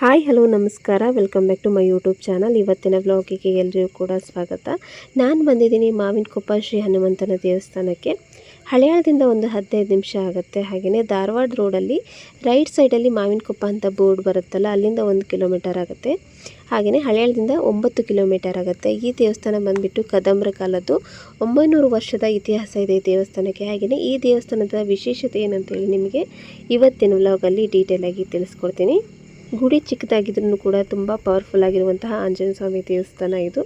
Hi, hello, ನಮಸ್ಕಾರ. Welcome back to my YouTube channel ಇವತ್ತಿನ ವ್ಲಾಗಿಗೆ ಎಲ್ಲರಿಗೂ ಕೂಡ ಸ್ವಾಗತ. ನಾನು ಬಂದಿದ್ದೀನಿ ಮಾವಿನಕೊಪ್ಪ ಶ್ರೀ ಹನುಮಂತನ ದೇವಸ್ಥಾನಕ್ಕೆ. ಹಳೆಯಾಳದಿಂದ ಒಂದು ಹದಿನೈದು ನಿಮಿಷ ಆಗುತ್ತೆ. ಹಾಗೆಯೇ ಧಾರವಾಡ ರೋಡಲ್ಲಿ ರೈಟ್ ಸೈಡಲ್ಲಿ ಮಾವಿನಕೊಪ್ಪ ಅಂತ ಬೋರ್ಡ್ ಬರುತ್ತಲ್ಲ, ಅಲ್ಲಿಂದ ಒಂದು ಕಿಲೋಮೀಟರ್ ಆಗುತ್ತೆ. ಹಾಗೆಯೇ ಹಳೆಯಾಳದಿಂದ ಒಂಬತ್ತು ಕಿಲೋಮೀಟರ್ ಆಗುತ್ತೆ. ಈ ದೇವಸ್ಥಾನ ಬಂದುಬಿಟ್ಟು ಕದಂಬರ ಕಾಲದ್ದು ಒಂಬೈನೂರು ವರ್ಷದ ಇತಿಹಾಸ ಇದೆ ದೇವಸ್ಥಾನಕ್ಕೆ. ಹಾಗೆಯೇ ಈ ದೇವಸ್ಥಾನದ ವಿಶೇಷತೆ ಏನಂತೇಳಿ ನಿಮಗೆ ಇವತ್ತಿನ ವ್ಲಾಗಲ್ಲಿ ಡೀಟೇಲಾಗಿ ತಿಳಿಸ್ಕೊಡ್ತೀನಿ. ಗುಡಿ ಚಿಕ್ಕದಾಗಿದ್ರೂ ಕೂಡ ತುಂಬ ಪವರ್ಫುಲ್ ಆಗಿರುವಂತಹ ಆಂಜನೇಯ ಸ್ವಾಮಿ ದೇವಸ್ಥಾನ ಇದು.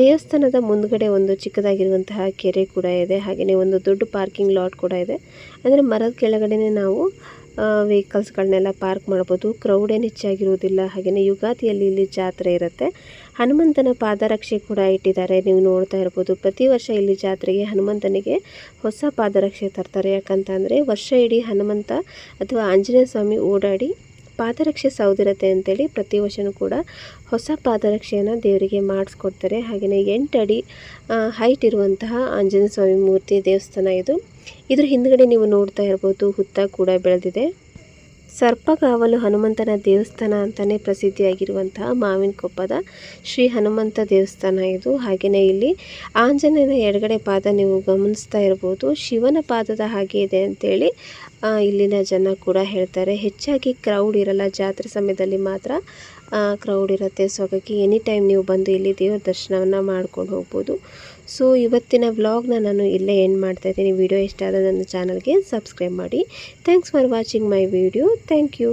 ದೇವಸ್ಥಾನದ ಮುಂದ್ಗಡೆ ಒಂದು ಚಿಕ್ಕದಾಗಿರುವಂತಹ ಕೆರೆ ಕೂಡ ಇದೆ ಹಾಗೆಯೇ ಒಂದು ದೊಡ್ಡ ಪಾರ್ಕಿಂಗ್ ಲಾಟ್ ಕೂಡ ಇದೆ. ಅಂದರೆ ಮರದ ಕೆಳಗಡೆನೇ ನಾವು ವೆಹಿಕಲ್ಸ್ಗಳನ್ನೆಲ್ಲ ಪಾರ್ಕ್ ಮಾಡ್ಬೋದು. ಕ್ರೌಡ್ ಏನು ಹೆಚ್ಚಾಗಿರುವುದಿಲ್ಲ ಹಾಗೆಯೇ ಯುಗಾದಿಯಲ್ಲಿ ಇಲ್ಲಿ ಜಾತ್ರೆ ಇರುತ್ತೆ. ಹನುಮಂತನ ಪಾದರಕ್ಷೆ ಕೂಡ ಇಟ್ಟಿದ್ದಾರೆ, ನೀವು ನೋಡ್ತಾ ಇರ್ಬೋದು. ಪ್ರತಿ ವರ್ಷ ಇಲ್ಲಿ ಜಾತ್ರೆಗೆ ಹನುಮಂತನಿಗೆ ಹೊಸ ಪಾದರಕ್ಷೆ ತರ್ತಾರೆ. ಯಾಕಂತಂದರೆ ವರ್ಷ ಇಡೀ ಹನುಮಂತ ಅಥವಾ ಆಂಜನೇಯ ಸ್ವಾಮಿ ಓಡಾಡಿ ಪಾದರಕ್ಷೆ ಸೌದಿರತೆ ಅಂತೇಳಿ ಪ್ರತಿ ವರ್ಷವೂ ಕೂಡ ಹೊಸ ಪಾದರಕ್ಷೆಯನ್ನು ದೇವರಿಗೆ ಮಾಡಿಸ್ಕೊಡ್ತಾರೆ. ಹಾಗೆಯೇ ಎಂಟು ಅಡಿ ಹೈಟ್ ಇರುವಂತಹ ಆಂಜನೇಯ ಸ್ವಾಮಿ ಮೂರ್ತಿ ದೇವಸ್ಥಾನ ಇದು. ಇದ್ರ ಹಿಂದ್ಗಡೆ ನೀವು ನೋಡ್ತಾ ಇರ್ಬೋದು ಹುತ್ತ ಕೂಡ ಬೆಳೆದಿದೆ. ಸರ್ಪಗಾವಲು ಹನುಮಂತನ ದೇವಸ್ಥಾನ ಅಂತಲೇ ಪ್ರಸಿದ್ಧಿಯಾಗಿರುವಂತಹ ಮಾವಿನಕೊಪ್ಪದ ಶ್ರೀ ಹನುಮಂತ ದೇವಸ್ಥಾನ ಇದು. ಹಾಗೆಯೇ ಇಲ್ಲಿ ಆಂಜನೇಯನ ಎಡಗಡೆ ಪಾದ ನೀವು ಗಮನಿಸ್ತಾ ಇರ್ಬೋದು. ಶಿವನ ಪಾದದ ಹಾಗೆ ಇದೆ ಅಂತೇಳಿ ಇಲ್ಲಿನ ಜನ ಕೂಡ ಹೇಳ್ತಾರೆ. ಹೆಚ್ಚಾಗಿ ಕ್ರೌಡ್ ಇರಲ್ಲ, ಜಾತ್ರೆ ಸಮಯದಲ್ಲಿ ಮಾತ್ರ. ಕ್ರೌಡ್ ಇರುತ್ತೆ. ಸೊ ಹಾಗಾಗಿ ಎನಿ ಟೈಮ್ ನೀವು ಬಂದು ಇಲ್ಲಿ ದೇವ್ರ ದರ್ಶನವನ್ನು ಮಾಡ್ಕೊಂಡು ಹೋಗ್ಬೋದು. ಸೊ ಇವತ್ತಿನ ವ್ಲಾಗ್ನ ನಾನು ಇಲ್ಲೇ ಎಂಡ್ ಮಾಡ್ತಾ ಇದ್ದೀನಿ. ವಿಡಿಯೋ ಇಷ್ಟ ಆದರೆ ನನ್ನ ಚಾನಲ್ಗೆ ಸಬ್ಸ್ಕ್ರೈಬ್ ಮಾಡಿ. Thanks for watching my video thank you